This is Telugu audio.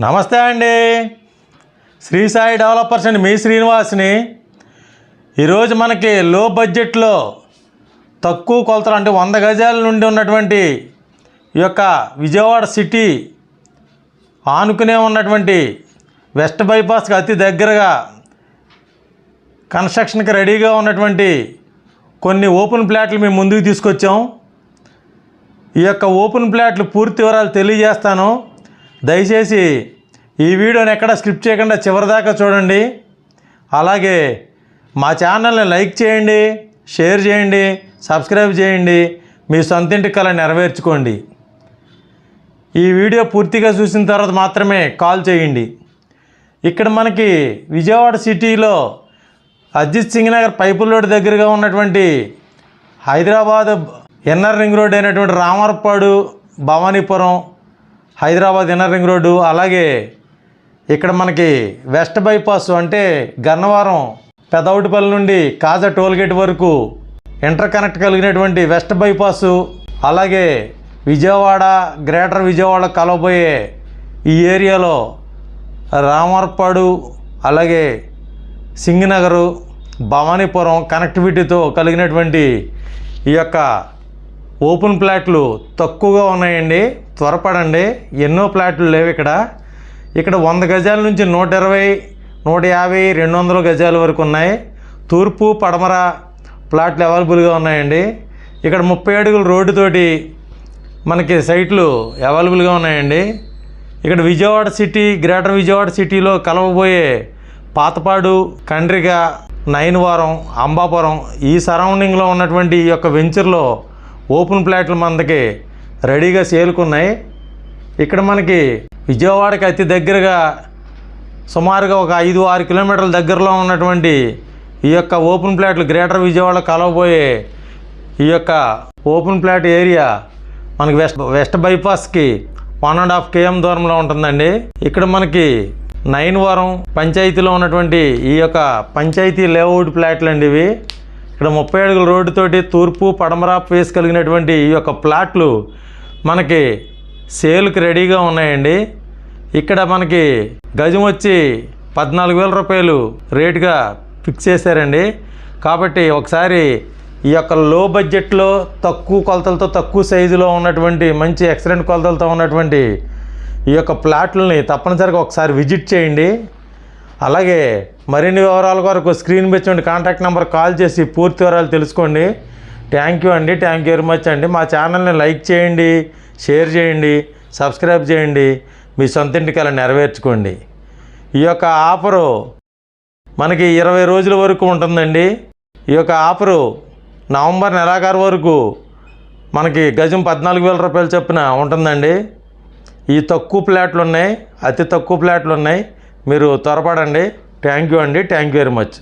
నమస్తే అండి. శ్రీ సాయి డెవలపర్స్ అండి మీ శ్రీనివాస్ని ఈరోజు మనకి లో బడ్జెట్లో తక్కువ కొలతలు అంటే వంద గజాల నుండి ఉన్నటువంటి ఈ యొక్క విజయవాడ సిటీ ఆనుకునే ఉన్నటువంటి వెస్ట్ బైపాస్కి అతి దగ్గరగా కన్స్ట్రక్షన్కి రెడీగా ఉన్నటువంటి కొన్ని ఓపెన్ ప్లాట్లు మేము ముందుకు తీసుకొచ్చాం. ఈ యొక్క ఓపెన్ ప్లాట్లు పూర్తి వివరాలు తెలియజేస్తాను. దయచేసి ఈ వీడియోని ఎక్కడ స్క్రిప్ట్ చేయకుండా చివరిదాకా చూడండి. అలాగే మా ఛానల్ని లైక్ చేయండి షేర్ చేయండి సబ్స్క్రైబ్ చేయండి మీ సొంతింటి కళ నెరవేర్చుకోండి. ఈ వీడియో పూర్తిగా చూసిన తర్వాత మాత్రమే కాల్ చేయండి. ఇక్కడ మనకి విజయవాడ సిటీలో అజిత్ సింగ్ నగర్ పైపుల్ రోడ్ దగ్గరగా ఉన్నటువంటి Hyderabad N R ring road అయినటువంటి Ramarpadu Bhavanipuram Hyderabad inner ring road అలాగే ఇక్కడ మనకి వెస్ట్ బైపాస్ అంటే గన్నవరం పెదవుటిపల్లి నుండి కాజా టోల్గేట్ వరకు ఇంటర్ కనెక్ట్ కలిగినటువంటి వెస్ట్ బైపాసు అలాగే విజయవాడ గ్రేటర్ విజయవాడ కలవబోయే ఈ ఏరియాలో రామర్పాడు అలాగే సింగనగరు భవానీపురం కనెక్టివిటీతో కలిగినటువంటి ఈ యొక్క ఓపెన్ ప్లాట్లు తక్కువగా ఉన్నాయండి. త్వరపడండి. ఎన్నో ప్లాట్లు లేవు ఇక్కడ. ఇక్కడ వంద గజాల నుంచి నూట ఇరవై నూట యాభై రెండు వందల గజాల వరకు ఉన్నాయి. తూర్పు పడమర ప్లాట్లు అవైలబుల్గా ఉన్నాయండి. ఇక్కడ ముప్పై అడుగుల రోడ్డుతోటి మనకి సైట్లు అవైలబుల్గా ఉన్నాయండి. ఇక్కడ విజయవాడ సిటీ గ్రేటర్ విజయవాడ సిటీలో కలవబోయే పాతపాడు కండ్రిగ నయనవరం అంబాపురం ఈ సరౌండింగ్లో ఉన్నటువంటి ఈ యొక్క వెంచర్లో ఓపెన్ ప్లాట్లు మనకి రెడీగా సేలుకున్నాయి. ఇక్కడ మనకి విజయవాడకి అతి దగ్గరగా సుమారుగా ఒక ఐదు ఆరు కిలోమీటర్ల దగ్గరలో ఉన్నటువంటి ఈ యొక్క ఓపెన్ ప్లాట్లు గ్రేటర్ విజయవాడ కలవబోయే ఈ యొక్క ఓపెన్ ప్లాట్ ఏరియా మనకి west west బైపాస్కి one and half K M దూరంలో ఉంటుందండి. ఇక్కడ మనకి నైన్ వరం పంచాయతీలో ఉన్నటువంటి ఈ యొక్క పంచాయతీ లేఅవుట్ ప్లాట్లు అండి ఇవి. ఇక్కడ ముప్పై అడుగుల రోడ్డుతోటి తూర్పు పడమర ఫేస్ కలిగినటువంటి ఈ యొక్క ప్లాట్లు మనకి సేల్కి రెడీగా ఉన్నాయండి. ఇక్కడ మనకి గజం వచ్చి పద్నాలుగు వేల రూపాయలు రేటుగా ఫిక్స్ చేశారండి. కాబట్టి ఒకసారి ఈ యొక్క లో బడ్జెట్లో తక్కువ కొలతలతో తక్కువ సైజులో ఉన్నటువంటి మంచి ఎక్సలెంట్ కొలతలతో ఉన్నటువంటి ఈ యొక్క ప్లాట్లని తప్పనిసరిగా ఒకసారి విజిట్ చేయండి. అలాగే మరిన్ని వివరాల కొరకు స్క్రీన్ పెంచండి కాంటాక్ట్ నెంబర్ కాల్ చేసి పూర్తి వివరాలు తెలుసుకోండి. థ్యాంక్ యూ అండి థ్యాంక్ యూ వెరీ మచ్ అండి. మా ఛానల్ని లైక్ చేయండి షేర్ చేయండి సబ్స్క్రైబ్ చేయండి. మీ సొంత ఇంటికల్లా నెరవేర్చుకోండి. ఈ యొక్క ఆఫరు మనకి ఇరవై రోజుల వరకు ఉంటుందండి. ఈ యొక్క ఆఫరు నవంబర్ నెలాఖరు వరకు మనకి గజం పద్నాలుగు వేల రూపాయలు చొప్పున ఉంటుందండి. ఈ తక్కువ ప్లాట్లు ఉన్నాయి అతి తక్కువ ప్లాట్లు ఉన్నాయి. మీరు త్వరపడండి. థ్యాంక్ యూ అండి థ్యాంక్ యూ వెరీ మచ్